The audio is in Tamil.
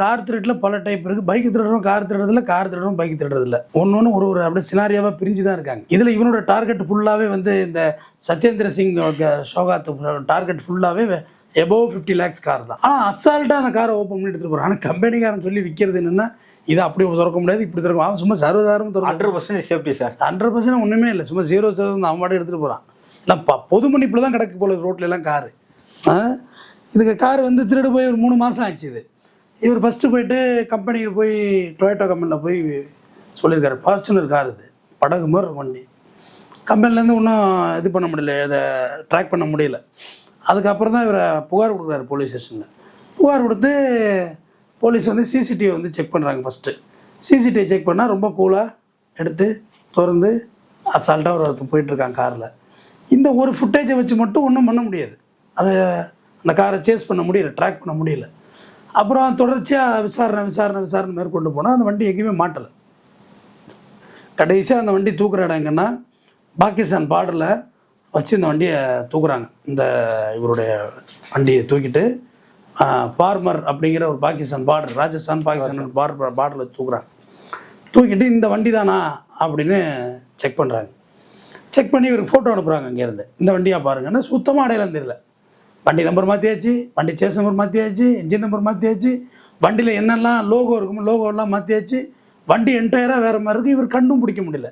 கார் திருட்டில் பல டைப் இருக்குது பைக் திருடுறோம் கார் திருடுறதில்ல கார் திருடுறோம் பைக் திருடுறதில்ல. ஒன்று ஒன்று ஒரு ஒரு அப்படியே சினாரியாவாக பிரிஞ்சு தான் இருக்காங்க. இதில் இவனோட டார்கெட் ஃபுல்லாகவே வந்து இந்த சத்யேந்திர சிங் ஷோகாத் டார்கெட் ஃபுல்லாகவே எபோவ் ஃபிஃப்டி லேக்ஸ் கார் தான். ஆனால் அசால்ட்டாக அந்த காரை ஓப்பன் பண்ணி எடுத்துகிட்டு போகிறான் ஆனால் கம்பெனிக்காரன் சொல்லி விற்கிறது என்னென்னா இதை அப்படி திறக்க முடியாது இப்படி திறக்கும் அவன் சும்மா சர்வதாரம் திறக்க hundred percent safety sir hundred percent ஒன்றுமே இல்லை. சும்மா ஜீரோ சதவீதம் அவன் பாட்டு எடுத்துகிட்டு போகிறான் இல்லை ப பொது மன்னிப்பில் தான் கிடக்கு போல ரோட்ல எல்லாம் காரு இதுக்கு கார் வந்து திருடு போய் ஒரு மூணு மாதம் ஆச்சு இது. இவர் ஃபஸ்ட்டு போயிட்டு கம்பெனிக்கு போய் டொயோட்டோ கம்பெனியில் போய் சொல்லியிருக்காரு. ஃபார்ச்சுனர் கார் இது படகு மாதிரி வண்டி. கம்பெனிலேருந்து ஒன்றும் இது பண்ண முடியல இதை ட்ராக் பண்ண முடியல. அதுக்கப்புறம் தான் இவரை புகார் கொடுக்குறாரு போலீஸ் ஸ்டேஷனில் புகார் கொடுத்து போலீஸ் வந்து சிசிடிவி வந்து செக் பண்ணுறாங்க ஃபஸ்ட்டு சிசிடிவி செக் பண்ணால் ரொம்ப கூலாக எடுத்து திறந்து அசால்ட்டாக ஒரு போயிட்டுருக்காங்க காரில் இந்த ஒரு ஃபுட்டேஜை வச்சு மட்டும் ஒன்றும் பண்ண முடியாது. அதை அந்த காரை சேஸ் பண்ண முடியல ட்ராக் பண்ண முடியல. அப்புறம் தொடர்ச்சியாக விசாரணை விசாரணை விசாரணை மேற்கொண்டு போனால் அந்த வண்டி எங்கேயுமே மாட்டலை. கடைசியாக அந்த வண்டி தூக்குற இடம் எங்கன்னா பாகிஸ்தான் பார்டரில் வச்சு இந்த வண்டியை தூக்குறாங்க. இந்த இவருடைய வண்டியை தூக்கிட்டு பார்மர் அப்படிங்கிற ஒரு பாகிஸ்தான் பார்டர் ராஜஸ்தான் பாகிஸ்தான் பார்டர் பார்டரில் தூக்குறாங்க. தூக்கிட்டு இந்த வண்டி தானா அப்படின்னு செக் பண்ணுறாங்க செக் பண்ணி இவருக்கு ஃபோட்டோ அனுப்புகிறாங்க அங்கேருந்து இந்த வண்டியாக பாருங்கன்னா சுத்தமாக அடையாளம் தெரியல. வண்டி நம்பர் மாற்றியாச்சு வண்டி சேஸ் நம்பர் மாற்றியாச்சு இன்ஜின் நம்பர் மாற்றியாச்சு வண்டியில் என்னெல்லாம் லோகோ இருக்குமோ லோகோலாம் மாற்றியாச்சு வண்டி என்டையராக வேறு மாதிரி இருக்குது இவர் கண்டும் பிடிக்க முடியல.